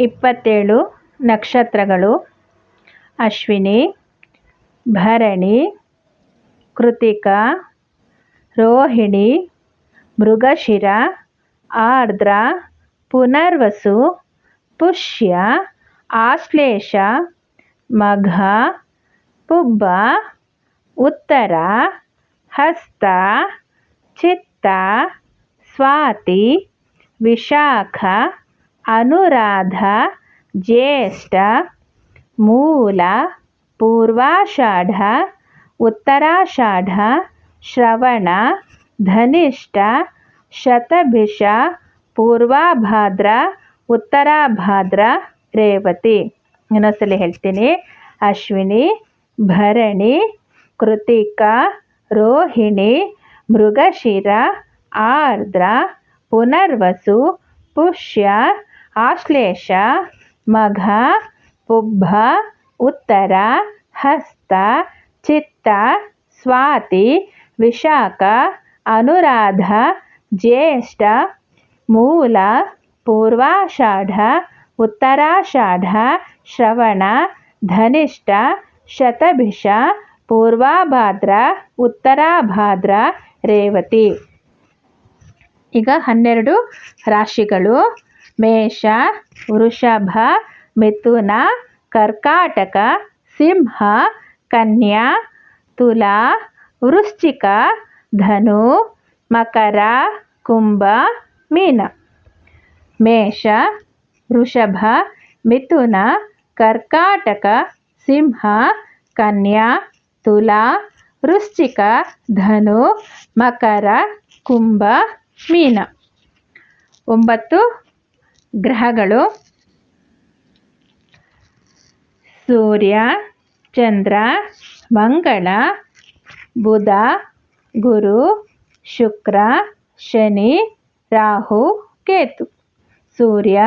ಇಪ್ಪತ್ತೇಳು ನಕ್ಷತ್ರಗಳು. ಅಶ್ವಿನಿ, ಭರಣಿ, ಕೃತಿಕಾ, ರೋಹಿಣಿ, ಮೃಗಶಿರ, ಆರ್ದ್ರ, ಪುನರ್ವಸು, ಪುಷ್ಯ, ಆಶ್ಲೇಷ, ಮಘ, ಪುಬ್ಬ, ಉತ್ತರ, ಹಸ್ತ, ಚಿತ್ತ, ಸ್ವಾತಿ, ವಿಶಾಖ ಅನುರಾಧ, ಜ್ಯೇಷ್ಠ, ಮೂಲ, ಪೂರ್ವಾಷಾಢ, ಉತ್ತರಾಷಾಢ, ಶ್ರವಣ, ಧನಿಷ್ಠ, ಶತಭಿಷ, ಪೂರ್ವಾಭಾದ್ರ, ಉತ್ತರಾಭಾದ್ರ, ರೇವತಿ. ಇನ್ನೊಂದ್ಸಲ ಹೇಳ್ತೀನಿ. ಅಶ್ವಿನಿ, ಭರಣಿ, ಕೃತಿಕ, ರೋಹಿಣಿ, ಮೃಗಶಿರ, ಆರ್ದ್ರ, ಪುನರ್ವಸು, ಪುಷ್ಯ ಆಶ್ಲೇಷ, ಮಘ, ಪುಬ್ಬ, ಉತ್ತರ, ಹಸ್ತ, ಚಿತ್ತ, ಸ್ವಾತಿ, ವಿಶಾಖ, ಅನುರಾಧ, ಜ್ಯೇಷ್ಠ, ಮೂಲ, ಪೂರ್ವಾಷಾಢ, ಉತ್ತರಾಷಾಢ, ಶ್ರವಣ, ಧನಿಷ್ಠ, ಶತಭಿಷ, ಪೂರ್ವಾಭಾದ್ರ, ಉತ್ತರಾಭಾದ್ರ, ರೇವತಿ. ಈಗ ಹನ್ನೆರಡು ರಾಶಿಗಳು. ಮೇಷ, ವೃಷಭ, ಮಿಥುನ, ಕರ್ಕಾಟಕ, ಸಿಂಹ, ಕನ್ಯಾ, ತುಲಾ, ವೃಶ್ಚಿಕ, ಧನು, ಮಕರ, ಕುಂಭ, ಮೀನ. ಮೇಷ, ವೃಷಭ, ಮಿಥುನ, ಕರ್ಕಾಟಕ, ಸಿಂಹ, ಕನ್ಯಾ, ತುಲಾ, ವೃಶ್ಚಿಕ, ಧನು, ಮಕರ, ಕುಂಭ, ಮೀನ. ಒಂಬತ್ತು ಗ್ರಹಗಳು ಸೂರ್ಯ, ಚಂದ್ರ, ಮಂಗಳ, ಬುಧ, ಗುರು, ಶುಕ್ರ, ಶನಿ, ರಾಹು, ಕೇತು. ಸೂರ್ಯ,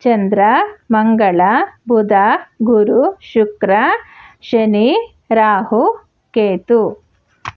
ಚಂದ್ರ, ಮಂಗಳ, ಬುಧ, ಗುರು, ಶುಕ್ರ, ಶನಿ, ರಾಹು, ಕೇತು.